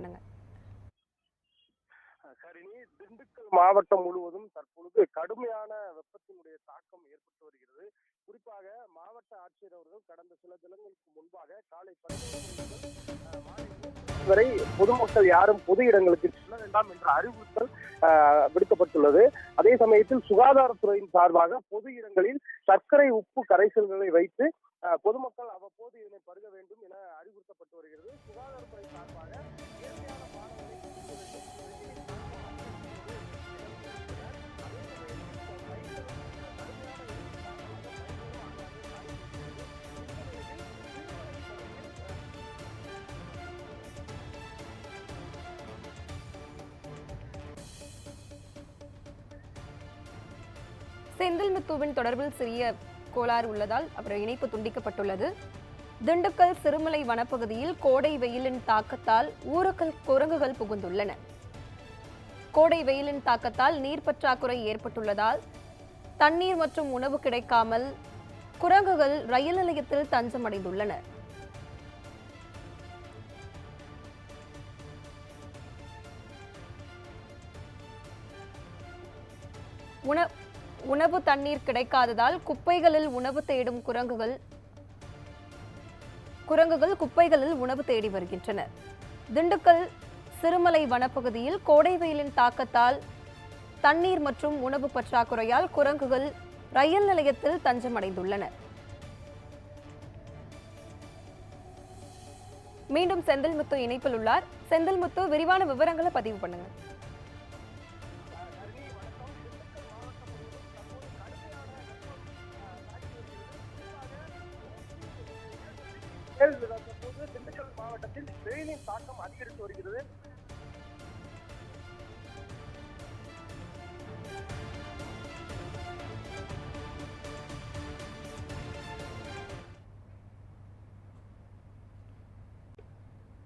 பண்ணுங்க. திண்டுக்கல் மாவட்டம் முழுவதும் தற்பொழுது கடுமையான வெப்பத்தினுடைய தாக்கம் ஏற்பட்டு வருகிறது. குறிப்பாக மாவட்ட ஆட்சியர் அவர்கள் கடந்த சில தினங்களுக்கு முன்பாக காலை வரை பொதுமக்கள் யாரும் பொது இடங்களுக்கு செல்ல வேண்டாம் என்ற அறிவுறுத்தல் விடுக்கப்பட்டுள்ளது. அதே சமயத்தில் சுகாதாரத்துறையின் சார்பாக பொது இடங்களில் சர்க்கரை உப்பு கரைசல்களை வைத்து பொதுமக்கள் அவ்வப்போது இதனை பருக வேண்டும் என அறிவுறுத்தப்பட்டு வருகிறது. சுகாதாரத்துறை சார்பாக செந்தில்முத்துவின் தொடர்பில் சிறிய கோளாறு உள்ளதால் அவர் இணைப்பு துண்டிக்கப்பட்டுள்ளது. திண்டுக்கல் சிறுமலை வனப்பகுதியில் கோடை வெயிலின் தாக்கத்தால் ஊருக்கள் குரங்குகள் புகுந்துள்ளன. கோடை வெயிலின் தாக்கத்தால் நீர் பற்றாக்குறை ஏற்பட்டுள்ளதால் தண்ணீர் மற்றும் உணவு கிடைக்காமல் குரங்குகள் ரயில் நிலையத்தில் தஞ்சமடைந்துள்ளன. உண உணவு தண்ணீர் கிடைக்காததால் குப்பைகளில் உணவு தேடும் குரங்குகள் குரங்குகள் குப்பைகளில் உணவு தேடி வருகின்றன. திண்டுக்கல் சிறுமலை வனப்பகுதியில் கோடை வெயிலின் தாக்கத்தால் தண்ணீர் மற்றும் உணவு பற்றாக்குறையால் குரங்குகள் ரயில் நிலையத்தில் தஞ்சமடைந்துள்ளன. மீண்டும் செந்தில்முத்து இணைப்பில் உள்ளார். செந்தில்முத்து விரிவான விவரங்களை பதிவு பண்ணுங்க தற்போது திண்டுக்கல் மாவட்டத்தில் வெயிலின் தாக்கம் அதிகரித்து வருகிறது.